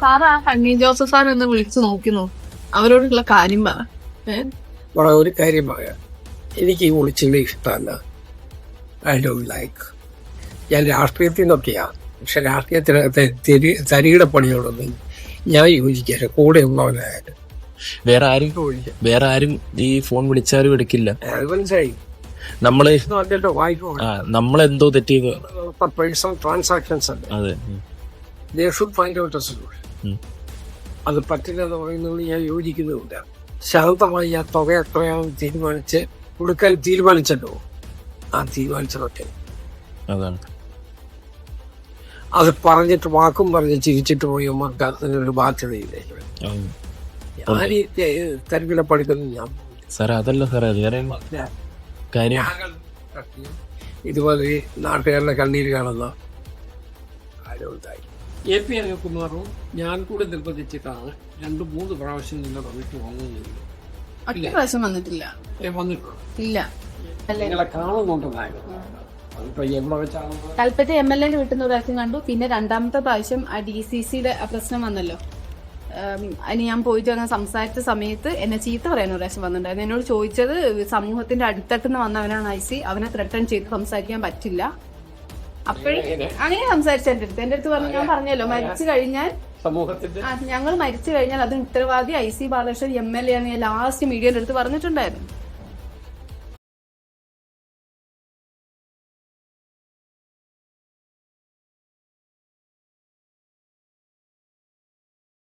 Sarah ഹണ്ണി Joseph sir ഒന്ന് വിളിച്ചു നോക്കുന്നു അവരോടുള്ള കാര്യം പറ? ഒരു കാര്യം പറയാം. എനിക്ക് ഈ വിളിച്ചുള്ള ഇഷ്ടമല്ല. ഐ ഡോണ്ട് ലൈക്ക് ഞാൻ രാഷ്ട്രീയത്തിൽ നിന്നൊക്കെയാണ് പക്ഷെ രാഷ്ട്രീയത്തിനകത്തെ തെരി തരികിട പണിയോടൊന്നും ഞാൻ യോജിക്കില്ല. കൂടെ ഉള്ളവനായാലും. വേറെ ആരും വേറെ ആരും ഈ ഫോൺ വിളിച്ചാലും എടുക്കില്ല. മനസ്സിലായി. നമ്മൾ അല്ലല്ലോ വായിക്കോ? ആ നമ്മളെന്തോ തെറ്റി പേഴ്സണൽ ട്രാൻസാക്ഷൻസ് അല്ലേ? അതെ. They should find out a solution. അത് പറ്റില്ല എന്ന് പറയുന്നത് ഞാൻ യോജിക്കുന്നുമില്ല. ശാന്തമായി ആ തുക എത്രയാണ് തീരുമാനിച്ച് കൊടുക്കാൻ തീരുമാനിച്ചല്ലോ. ആ തീരുമാനിച്ചതൊക്കെ അതാണ്. അത് പറഞ്ഞിട്ട് വാക്കും പറഞ്ഞ് ചിരിച്ചിട്ട് പോയി അതിനൊരു ബാധ്യതയില്ലേ? ഈ തരികിട ഞാൻ സാറേ അതല്ല സാറേ കാര്യം. ഇതുപോലെ നാട്ടുകാരുടെ കണ്ണീര് കാണുന്ന ആരോഗ്യമായി എ പി അനിൽകുമാറും ഞാൻ കൂടെ നിർബന്ധിച്ചിട്ടാണ് രണ്ട് മൂന്ന് പ്രാവശ്യം നിങ്ങൾ വന്നിട്ട് ഒറ്റ പ്രാവശ്യം വന്നിട്ടില്ല. വന്നിട്ടുള്ളൂ ഇല്ല. നിങ്ങളെ കാണുന്നുണ്ടെന്നായിരുന്നു കൽപ്പറ്റ എം എൽ എന്റെ വീട്ടിൽ നിന്ന് പ്രാവശ്യം കണ്ടു. പിന്നെ രണ്ടാമത്തെ പ്രാവശ്യം ആ ഡി സി സിയുടെ പ്രശ്നം വന്നല്ലോ. അതിന് ഞാൻ പോയിട്ട് അങ്ങനെ സംസാരിച്ച സമയത്ത് എന്നെ ചീത്ത പറയാൻ ഒരു പ്രാവശ്യം വന്നിട്ടുണ്ടായിരുന്നു. എന്നോട് ചോദിച്ചത് സമൂഹത്തിന്റെ അടിത്തട്ടിൽ വന്നവനാണ് ഐ സി. അവനെ ത്രട്ടൺ ചെയ്ത് സംസാരിക്കാൻ പറ്റില്ല. അപ്പോഴും അങ്ങനെ സംസാരിച്ച എന്റെ അടുത്ത്. എന്റെ അടുത്ത് പറഞ്ഞു ഞാൻ പറഞ്ഞല്ലോ മരിച്ചു കഴിഞ്ഞാൽ സമൂഹത്തിന്റെ ഞങ്ങൾ മരിച്ചു കഴിഞ്ഞാൽ അതിന് ഉത്തരവാദി I C Balakrishnan M L A ആണ് ലാസ്റ്റ് മീഡിയയുടെ അടുത്ത് പറഞ്ഞിട്ടുണ്ടായിരുന്നു.